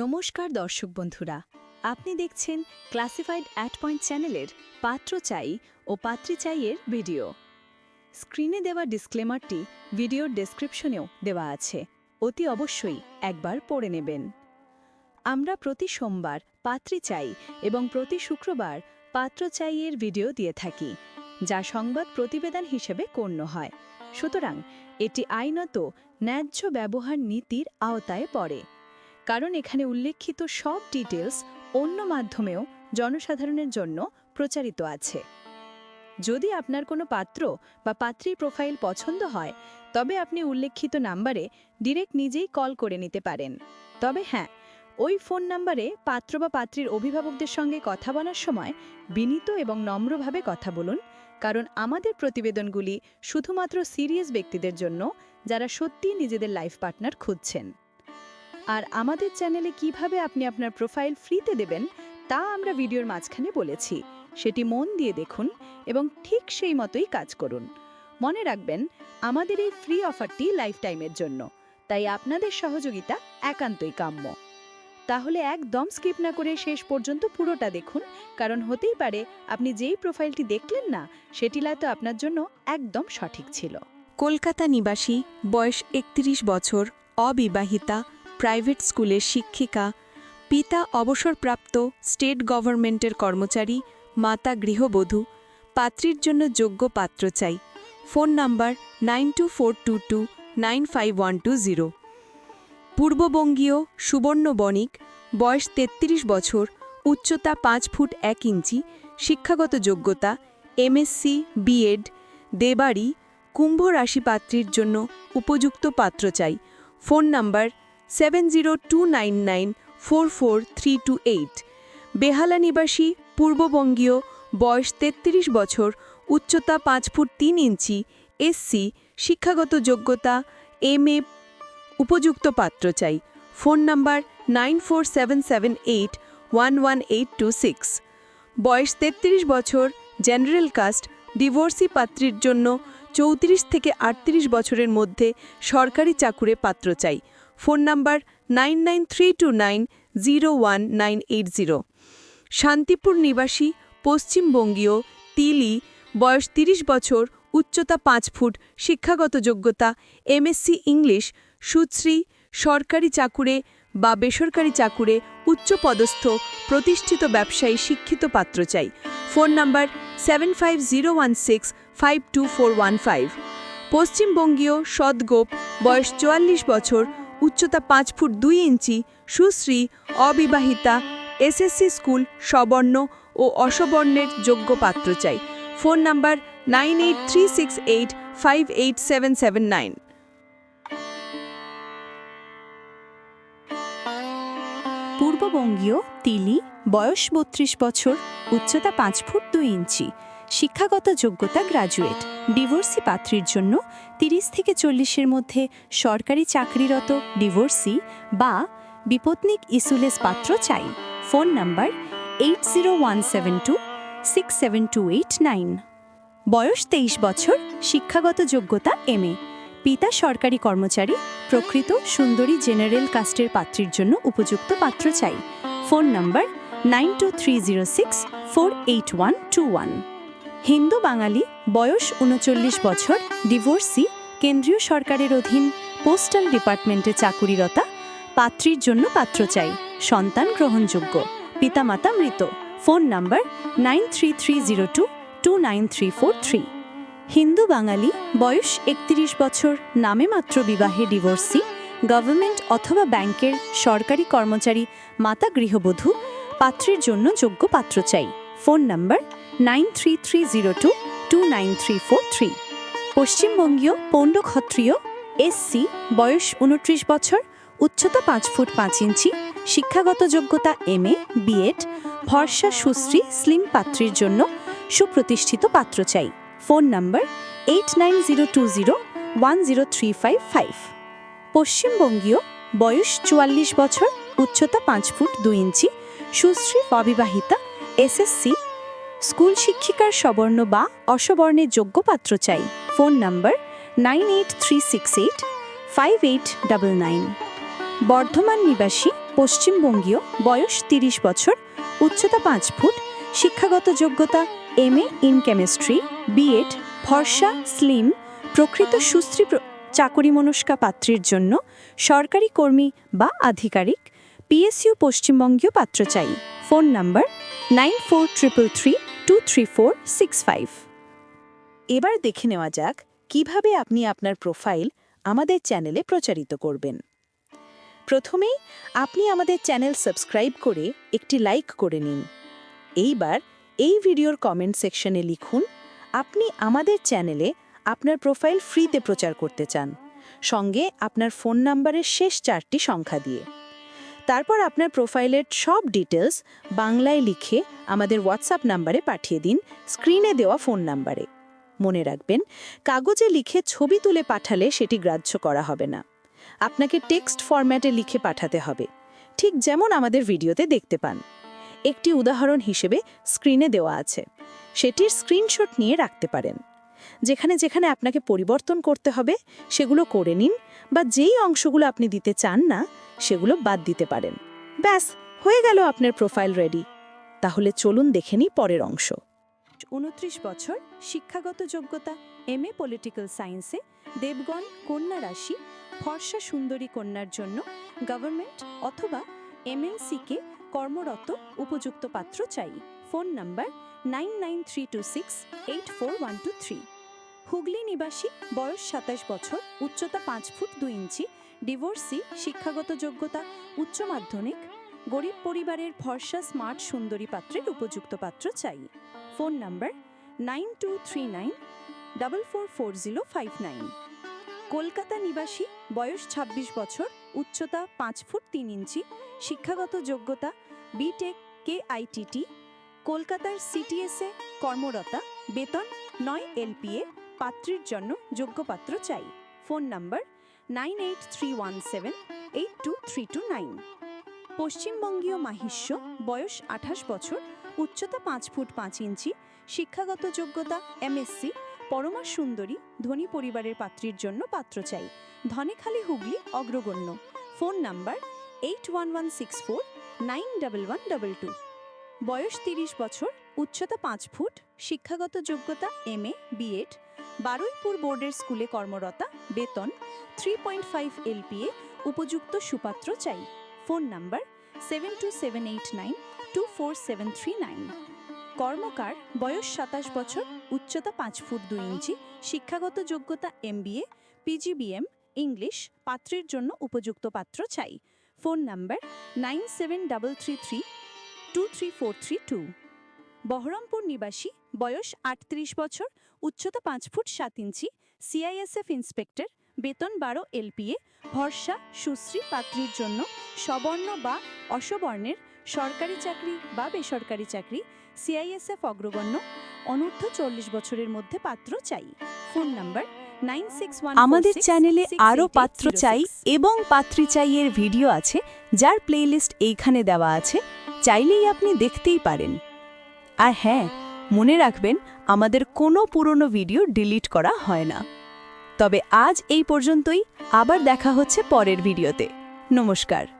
নমস্কার দর্শক বন্ধুরা, আপনি দেখছেন ক্লাসিফাইড অ্যাট পয়েন্ট চ্যানেলের পাত্র চাই ও পাত্রী চাইয়ের ভিডিও। স্ক্রিনে দেওয়া ডিসক্লেমারটি ভিডিওর ডেসক্রিপশনেও দেওয়া আছে, অতি অবশ্যই একবার পড়ে নেবেন। আমরা প্রতি সোমবার পাত্রী চাই এবং প্রতি শুক্রবার পাত্র চাইয়ের ভিডিও দিয়ে থাকি, যা সংবাদ প্রতিবেদন হিসেবে গণ্য হয়। সুতরাং এটি আইনত ন্যায্য ব্যবহার নীতির আওতায় পড়ে। কারণ এখানে উল্লেখিত সব ডিটেলস অন্য মাধ্যমেও জনসাধারণের জন্য প্রচারিত আছে। যদি আপনার কোনো পাত্র বা পাত্রীর প্রোফাইল পছন্দ হয়, তবে আপনি উল্লেখিত নাম্বারে ডিরেক্ট নিজেই কল করে নিতে পারেন। তবে হ্যাঁ ওই ফোন নাম্বারে পাত্র বা পাত্রীর অভিভাবকদের সঙ্গে কথা বলার সময় বিনীত এবং নম্রভাবে কথা বলুন, কারণ আমাদের প্রতিবেদনগুলি শুধুমাত্র সিরিয়াস ব্যক্তিদের জন্য, যারা সত্যিই নিজেদের লাইফ পার্টনার খুঁজছেন। আর আমাদের চ্যানেলে কীভাবে আপনি আপনার প্রোফাইল ফ্রিতে দেবেন, তা আমরা ভিডিওর মাঝখানে বলেছি। সেটি মন দিয়ে দেখুন এবং ঠিক সেই মতোই কাজ করুন। মনে রাখবেন, আমাদের এই ফ্রি অফারটি লাইফ টাইমের জন্য, তাই আপনাদের সহযোগিতা একান্তই কাম্য। তাহলে একদম স্কিপ না করে শেষ পর্যন্ত পুরোটা দেখুন, কারণ হতেই পারে আপনি যেই প্রোফাইলটি দেখলেন না, সেটি হয়তো আপনার জন্য একদম সঠিক ছিল। কলকাতা নিবাসী, বয়স একত্রিশ বছর, অবিবাহিতা প্রাইভেট স্কুলের শিক্ষিকা, পিতা অবসরপ্রাপ্ত স্টেট গভর্নমেন্টের কর্মচারী, মাতা গৃহবধূ, পাত্রীর জন্য যোগ্য পাত্র চাই। Phone number nine two four two two nine five one two zero. পূর্ববঙ্গীয় সুবর্ণ বণিক, বয়স তেত্রিশ বছর, উচ্চতা পাঁচ ফুট এক ইঞ্চি, শিক্ষাগত যোগ্যতা, এমএসসি, বিএড, দেবাড়ি, কুম্ভ রাশি পাত্রীর জন্য উপযুক্ত পাত্র চাই। Phone number seven zero two nine nine four four three two eight. Behala নিবাসী, পূর্ববঙ্গীয়, বয়স তেত্রিশ বছর, উচ্চতা পাঁচ ফুট তিন ইঞ্চি এসসি শিক্ষাগত যোগ্যতা, এম এ, উপযুক্ত পাত্র চাই। Phone number nine four seven seven eight one one eight two six. বয়স তেত্রিশ বছর, জেনারেল কাস্ট, ডিভোর্সি পাত্রীর জন্য চৌত্রিশ থেকে আটত্রিশ বছরের মধ্যে সরকারি চাকুরে পাত্র চাই। Phone number nine nine three two nine zero one nine eight zero. Shantipur নিবাসী, পশ্চিমবঙ্গীয়, তিলি, বয়স তিরিশ বছর, উচ্চতা পাঁচ ফুট, শিক্ষাগত যোগ্যতা এমএসসি ইংলিশ সুশ্রী, সরকারি চাকুরে বা বেসরকারি চাকুরে উচ্চপদস্থ, প্রতিষ্ঠিত ব্যবসায়ী শিক্ষিত পাত্র চাই। Phone number seven five zero one six five two four one five. পশ্চিমবঙ্গীয় সদগোপ, বয়স চুয়াল্লিশ বছর উচ্চতা পাঁচ ফুট দুই ইঞ্চি, সুশ্রী, অবিবাহিতা, এসএসসি স্কুল, সবর্ণ ও অসবর্ণের যোগ্য পাত্র চাই। Phone number nine eight three six eight five eight seven seven nine. পূর্ববঙ্গীয় তিলি, বয়স বত্রিশ বছর, উচ্চতা পাঁচ ফুট দুই ইঞ্চি। শিক্ষাগত যোগ্যতা গ্রাজুয়েট ডিভোর্সি পাত্রীর জন্য তিরিশ থেকে চল্লিশের মধ্যে সরকারি চাকরিরত ডিভোর্সি বা বিপত্নিক ইসুলেস পাত্র চাই। Phone number eight zero one seven two six seven two eight nine বয়স তেইশ বছর, শিক্ষাগত যোগ্যতা এম এ পিতা সরকারি কর্মচারী, প্রকৃত সুন্দরী জেনারেল কাস্টের পাত্রীর জন্য উপযুক্ত পাত্র চাই। Phone number nine two three zero six four eight one two one Hindu Bangali, বয়স উনচল্লিশ বছর, ডিভোর্সি, কেন্দ্রীয় সরকারের অধীন পোস্টাল ডিপার্টমেন্টে চাকুরিরতা, পাত্রীর জন্য পাত্র চাই, সন্তান গ্রহণযোগ্য, পিতামাতা মৃত, phone number nine three three zero two two nine three four three. Hindu Bangali, বয়স একত্রিশ বছর, নামে মাত্র বিবাহে ডিভোর্সি, গভর্নমেন্ট অথবা ব্যাংকের সরকারি কর্মচারী, মাতা গৃহবধূ, পাত্রের জন্য যোগ্য পাত্র চাই, phone number nine three three zero two two nine three four three. পশ্চিমবঙ্গীয় SC বয়স উনত্রিশ বছর, উচ্চতা পাঁচ ফুট পাঁচ ইঞ্চি, শিক্ষাগত যোগ্যতা এম এ বিএড ভরসা সুশ্রী, স্লিম পাত্রীর জন্য সুপ্রতিষ্ঠিত পাত্র চাই। Phone number eight nine zero two zero one zero three five five. পশ্চিমবঙ্গীয় বয়স চুয়াল্লিশ বছর, উচ্চতা পাঁচ ফুট দুই ইঞ্চি, সুশ্রী, অবিবাহিতা এসএসসি স্কুল শিক্ষিকার সবর্ণ বা অসবর্ণের যোগ্য পাত্র চাই। Phone number nine eight three six eight five eight double nine. Bardhaman নিবাসী, পশ্চিমবঙ্গীয়, বয়স তিরিশ বছর, উচ্চতা পাঁচ ফুট, শিক্ষাগত যোগ্যতা M A in chemistry BEd ভরসা স্লিম, প্রকৃত সুশ্রী প্র- চাকরিমনস্কা পাত্রীর জন্য সরকারি কর্মী বা আধিকারিক পিএসইউ পশ্চিমবঙ্গীয় পাত্র চাই। Phone number nine four triple three two three four six five. এবার দেখে নেওয়া যাক কীভাবে আপনি আপনার প্রোফাইল আমাদের চ্যানেলে প্রচারিত করবেন। প্রথমেই আপনি আমাদের চ্যানেল সাবস্ক্রাইব করে একটি লাইক করে নিন। এইবার এই ভিডিওর কমেন্ট সেকশনে লিখুন, আপনি আমাদের চ্যানেলে আপনার প্রোফাইল ফ্রিতে প্রচার করতে চান। সঙ্গে আপনার ফোন নাম্বারের শেষ চারটি সংখ্যা দিয়ে। তারপর আপনার প্রোফাইলের সব ডিটেলস বাংলায় লিখে আমাদের হোয়াটসঅ্যাপ নাম্বারে পাঠিয়ে দিন স্ক্রিনে দেওয়া ফোন নাম্বারে। মনে রাখবেন, কাগজে লিখে ছবি তুলে পাঠালে সেটি গ্রাহ্য করা হবে না। আপনাকে টেক্সট ফরম্যাটে লিখে পাঠাতে হবে। ঠিক যেমন আমাদের ভিডিওতে দেখতে পান। একটি উদাহরণ হিসেবে স্ক্রিনে দেওয়া আছে। সেটির স্ক্রিনশট নিয়ে রাখতে পারেন। যেখানে যেখানে আপনাকে পরিবর্তন করতে হবে, সেগুলো করে নিন বা যেই অংশগুলো আপনি দিতে চান না সেগুলো বাদ দিতে পারেন। ব্যাস, হয়ে গেল আপনার প্রোফাইল রেডি। তাহলে চলুন দেখে নিই পরের অংশ। উনত্রিশ বছর, শিক্ষাগত যোগ্যতা, এম এ পলিটিক্যাল সায়েন্সে, দেবগণ, কন্যা রাশি, ফর্সা সুন্দরী কন্যার জন্য গভর্নমেন্ট অথবা এমএনসিকে কর্মরত উপযুক্ত পাত্র চাই। Phone number nine nine three two six eight four one two three. Hooghly নিবাসী, বয়স সাতাশ বছর, উচ্চতা পাঁচ ফুট দুই ইঞ্চি ডিভোর্সি, শিক্ষাগত যোগ্যতা, উচ্চ মাধ্যমিক, গরিব পরিবারের ভরসা স্মার্ট সুন্দরী পাত্রের উপযুক্ত পাত্র চাই। Phone number nine two three nine double four four zero five nine. Kolkata নিবাসী, বয়স ২৬ বছর, উচ্চতা পাঁচ ফুট তিন ইঞ্চি, শিক্ষাগত যোগ্যতা বিটেক কে আইটিটি কলকাতার সিটিএসএ কর্মরতা, বেতন, নয় এলপিএ পাত্রীর জন্য যোগ্য পাত্র চাই। Phone number nine eight three one seven, eight two three two nine. পশ্চিমবঙ্গীয় মাহিষ্য, বয়স আঠাশ বছর, উচ্চতা পাঁচ ফুট পাঁচ ইঞ্চি, শিক্ষাগত যোগ্যতা, এমএসসি, পরমা সুন্দরী, ধনী পরিবারের পাত্রীর জন্য পাত্র চাই। Dhanekhali Hooghly, অগ্রগণ্য। Phone number eight one one six four, nine double one double two. বয়স তিরিশ বছর, উচ্চতা পাঁচ ফুট, শিক্ষাগত যোগ্যতা, এম এ বিএড বারুইপুর বোর্ডের স্কুলে কর্মরতা, বেতন থ্রি পয়েন্ট ফাইভ এলপিএ উপযুক্ত সুপাত্র চাই। Phone number seven two seven eight nine two four seven three nine কর্মকার, বয়স সাতাশ বছর, উচ্চতা পাঁচ ফুট দুই ইঞ্চি, শিক্ষাগত যোগ্যতা এমবিএ পিজিবিএম ইংলিশ পাত্রের জন্য উপযুক্ত পাত্র চাই। Phone number nine seven double three three two three four three two Baharampur নিবাসী, বয়স আটত্রিশ বছর উচ্চতা পাঁচ ফুট সাত ইঞ্চি সিআইএসএফ ইন্সপেক্টর বেতন বারো এলপিএ ভরসা সুশ্রী পাত্রীর জন্য সবর্ণ বা অসবর্ণের সরকারি চাকরি বা বেসরকারি চাকরি সিআইএসএফ অগ্রগণ্য অনূর্ধ্ব চল্লিশ বছরের মধ্যে পাত্র চাই। Phone number nine six one আমাদের চ্যানেলে আরও পাত্র চাই এবং পাত্রী চাই এর ভিডিও আছে যার প্লেলিস্ট এইখানে দেওয়া আছে চাইলেই আপনি দেখতেই পারেন। আর হ্যাঁ মনে রাখবেন আমাদের কোনো পুরনো ভিডিও ডিলিট করা হয় না। তবে আজ এই পর্যন্তই। আবার দেখা হচ্ছে পরের ভিডিওতে। নমস্কার।